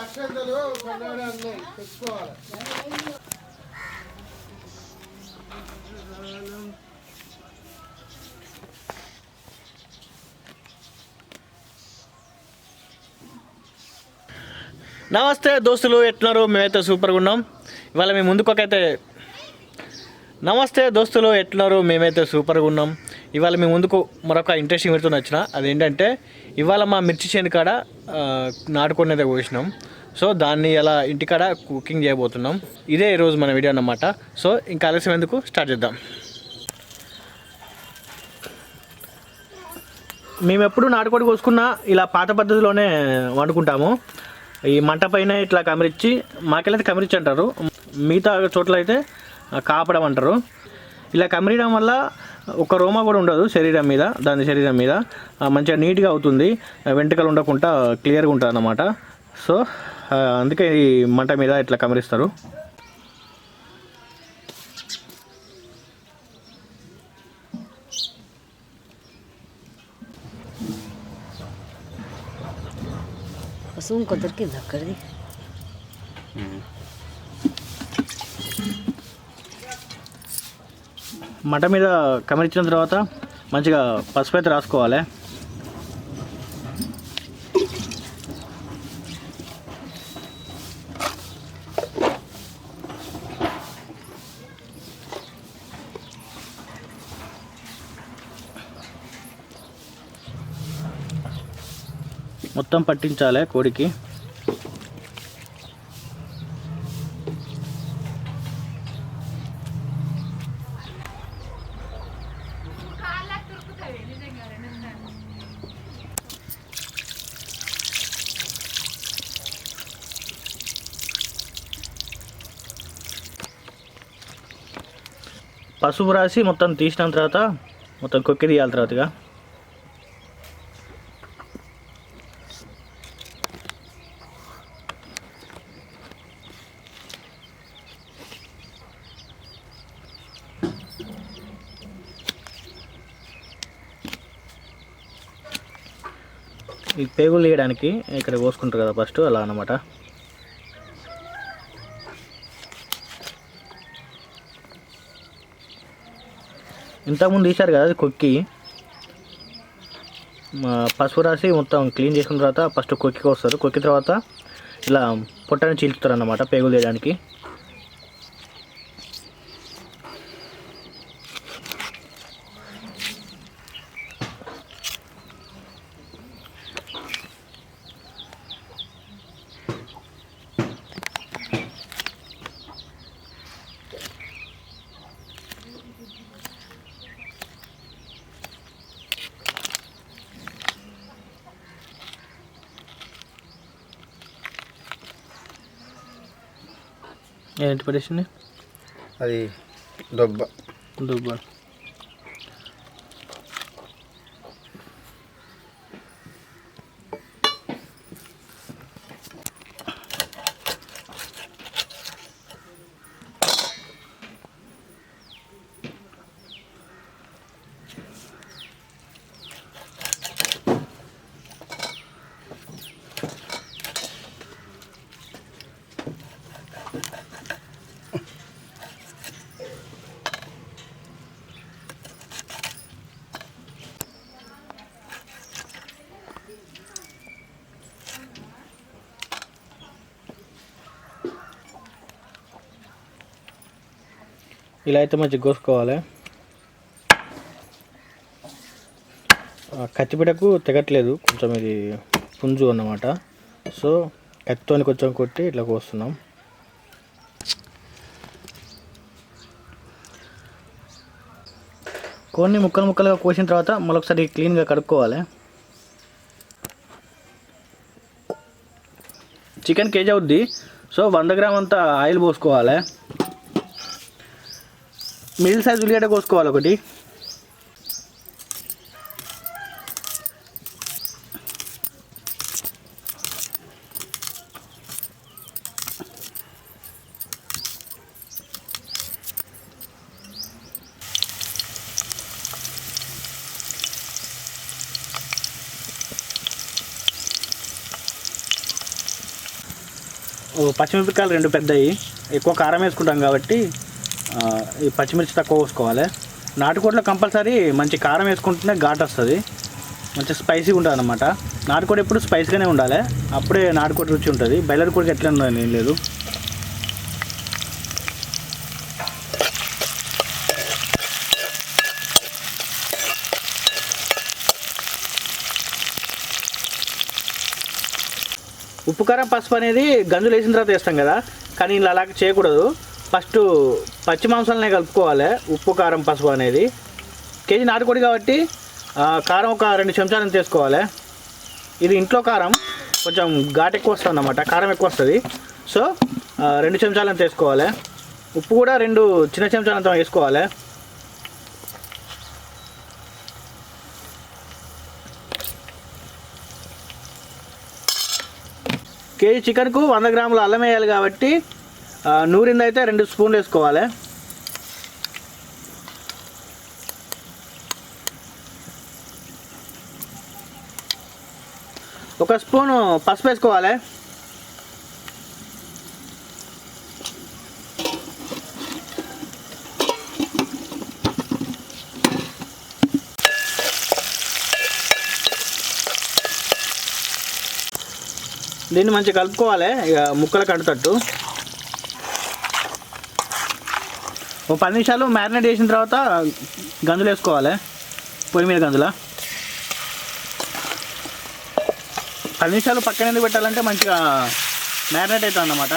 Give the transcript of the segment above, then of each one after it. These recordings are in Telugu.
అక్షంతలు అన్నాయి తెచ్చుకోవాలి నమస్తే దోస్తులు ఎట్లున్నారు? మేమైతే సూపర్గా ఉన్నాం. ఇవాళ మేము ముందుకొకైతే నమస్తే దోస్తులు ఎట్లున్నారు? మేమైతే సూపర్గా ఉన్నాం. ఇవాళ మేము ముందుకు మరొక ఇంట్రెస్టింగ్ పెడుతున్న వచ్చిన. అదేంటంటే ఇవాళ మా మిర్చి చేను కాడ ఆ, నాటుకునేది కోసినాం. సో దాన్ని ఎలా ఇంటికాడ కుకింగ్ చేయబోతున్నాం. ఇదే ఈరోజు మన వీడియో అన్నమాట. సో ఇంకా ఆలస్యం ఎందుకు? స్టార్ట్ చేద్దాం. మేము ఎప్పుడు నాటుకోడి కోసుకున్నా ఇలా పాత పద్ధతిలోనే వండుకుంటాము. ఈ మంట పైన ఇట్లా కమిరిచ్చి మాకెళ్ళైతే కమిరిచ్చి అంటారు మిగతా చోట్ల అయితే కాపడం అంటారు ఇలా కమిరియడం వల్ల ఒక రోమా కూడా ఉండదు శరీరం మీద దాని శరీరం మీద. మంచిగా నీట్గా అవుతుంది. వెంట్రుకలు ఉండకుండా క్లియర్గా ఉంటుంది అన్నమాట సో అందుకే ఈ మంట మీద ఇట్లా కమిరిస్తారు. పశువు ఇంకో దొరికింది అక్కడిది మంట మీద కమిరించిన తర్వాత మంచిగా పసుపు అయితే రాసుకోవాలి. మొత్తం పట్టించాలి కోడికి. పసుపు రాసి మొత్తం తీసిన తర్వాత మొత్తం కొక్కి తీయాలి తర్వాతగా ఈ పేగులు తీయడానికి ఇక్కడ కోసుకుంటారు కదా ఫస్ట్ అలా అన్నమాట. ఇంతకుముందు తీశారు కదా అది కొక్కి. పసుపు రాసి మొత్తం క్లీన్ చేసుకున్న తర్వాత ఫస్ట్ కొక్కి వస్తారు కొక్కి తర్వాత ఇలా పొట్టని చీల్చుతారు అన్నమాట పేగులు తీయడానికి. ఏంటి పడేసింది? అది దొబ్బ దుబ్బ ఇలా అయితే మంచిగా కోసుకోవాలి. ఆ కత్తిపీటకు తెగట్లేదు కొంచెం ఇది పుంజు అన్నమాట. సో కత్తితోని కొంచెం కొట్టి ఇట్లా కోస్తున్నాం. కొన్ని ముక్కలు ముక్కలుగా కోసిన తర్వాత మరొకసారి క్లీన్గా కడుక్కోవాలి. చికెన్ కేజీ అవుద్ది. సో వంద గ్రామ్ అంతా ఆయిల్ పోసుకోవాలి. మిడిల్ సైజ్ ఉల్లిగడ్డ కోసుకోవాలి ఒకటి. పచ్చిమిరపకాయలు రెండు పెద్దవి ఎక్కువ కారం వేసుకుంటాం కాబట్టి ఈ పచ్చిమిర్చి తక్కువ కోసుకోవాలి నాటుకోడిలో కంపల్సరీ మంచి కారం వేసుకుంటేనే ఘాట్ వస్తుంది. మంచి స్పైసీగా ఉంటుంది అనమాట నాటుకోడి ఎప్పుడు స్పైసీగానే ఉండాలి. అప్పుడే నాటుకోడి రుచి ఉంటుంది. బయలర్ కోడికి ఎట్లా ఉండాలి ఏం లేదు. ఉప్పు కారం పసుపు అనేది గంజులు వేసిన తర్వాత వేస్తాం కదా. కానీ ఇలా అలాగే చేయకూడదు. ఫస్ట్ పచ్చి మాంసాలనే కలుపుకోవాలి. ఉప్పు కారం పసుపు అనేది. కేజీ నాటుకోడి కాబట్టి కారం ఒక రెండు చెంచాలను తీసుకోవాలి. ఇది ఇంట్లో కారం కొంచెం ఘాట్ ఎక్కువ వస్తుంది అన్నమాట కారం ఎక్కువ వస్తుంది. సో రెండు చెంచాలను తీసుకోవాలి. ఉప్పు కూడా రెండు చిన్న చెంచాలంతా వేసుకోవాలి. కేజీ చికెన్కు వంద గ్రాముల అల్లం వేయాలి కాబట్టి నూరింది అయితే రెండు స్పూన్లు వేసుకోవాలి. ఒక స్పూను పసుపు వేసుకోవాలి. దీన్ని మంచిగా కలుపుకోవాలి. ఇక ముక్కలకు అంటుతట్టు ఓ పది నిమిషాలు మ్యారినేట్ చేసిన తర్వాత గంజులు వేసుకోవాలి. పొయ్యి మీద గంజుల. పది నిమిషాలు పక్కన ఎందుకు పెట్టాలంటే మంచిగా మ్యారినేట్ అవుతుంది అన్నమాట.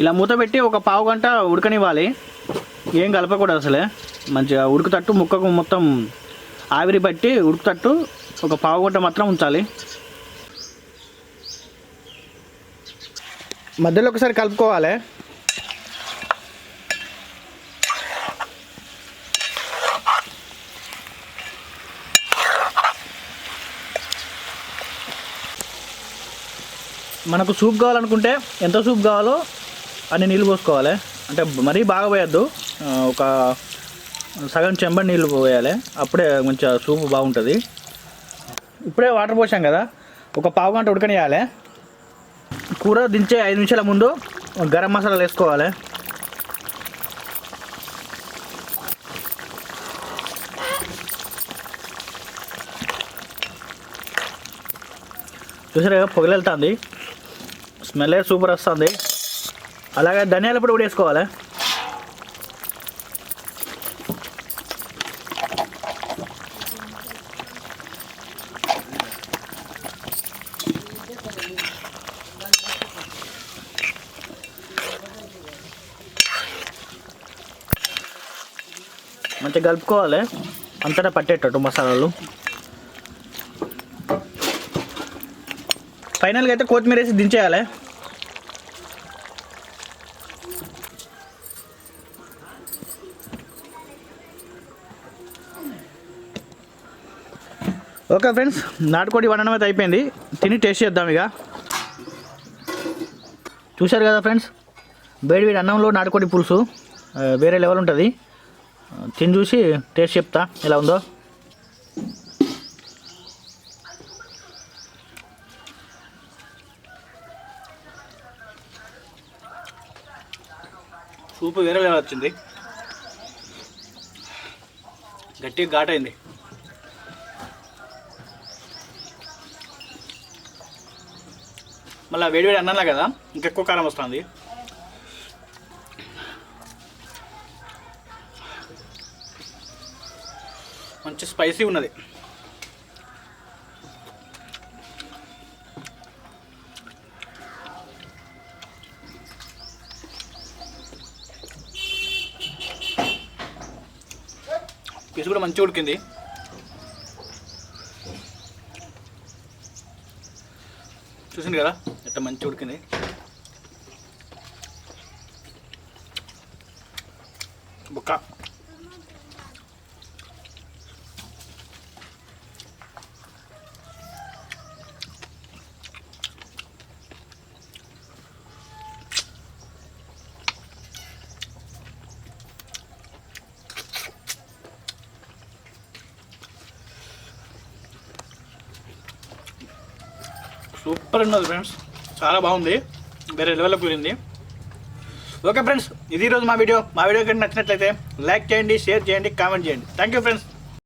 ఇలా మూత పెట్టి ఒక పావు గంట ఉడకనివ్వాలి. ఏం కలపకూడదు అసలే. మంచిగా ఉడుకుతట్టు ముక్కకు మొత్తం ఆవిరి పట్టి ఉడుకుతట్టు ఒక పావు గంట మాత్రం ఉంచాలి. మధ్యలో ఒకసారి కలుపుకోవాలి. మనకు సూప్ కావాలనుకుంటే ఎంత సూప్ కావాలో అన్ని నీళ్ళు పోసుకోవాలి. అంటే మరీ బాగా పోయొద్దు. ఒక సగం చెంబడి నీళ్ళు పోయాలి. అప్పుడే మంచిగా సూప్ బాగుంటుంది. ఇప్పుడే వాటర్ పోసాం కదా. ఒక పావు గంట ఉడకనియాలి కూర దించే ఐదు నిమిషాల ముందు గరం మసాలాలు వేసుకోవాలి. చూసారా పొగలు వెళ్తుంది స్మెల్ సూపర్ వస్తుంది. అలాగే ధనియాల పొడి కూడా వేసుకోవాలి. మంచిగా కలుపుకోవాలి. అంతటా పట్టేటట్టు మసాలాలు. ఫైనల్గా అయితే కొత్తిమీర వేసి దించేయాలి. ఓకే ఫ్రెండ్స్ నాటుకోడి వండడం అయితే అయిపోయింది. తిని టేస్ట్ చేద్దాం ఇక. చూశారు కదా ఫ్రెండ్స్ వేడి వేడి అన్నంలో నాటుకోడి పులుసు వేరే లెవెల్ ఉంటుంది. తిని చూసి టేస్ట్ చెప్తా. ఎలా ఉందో? సూపు వేరే లెవెల్ వచ్చింది. గట్టిగా ఘాటైంది మళ్ళీ వేడివేడి అన్నా కదా ఇంకెక్కువ కారం వస్తుంది. మంచి స్పైసీ ఉన్నది. పీసు కూడా మంచిగా ఉడికింది. చూసింది కదా ఎట్లా మంచిగా ఉడికింది. బుక్క. సూపర్ ఉన్నది ఫ్రెండ్స్. చాలా బాగుంది. వేరే లెవెల్లో కూరింది ఓకే ఫ్రెండ్స్ ఇది ఈరోజు మా వీడియో. మా వీడియో కనుక నచ్చినట్లయితే లైక్ చేయండి షేర్ చేయండి కామెంట్ చేయండి. Thank you friends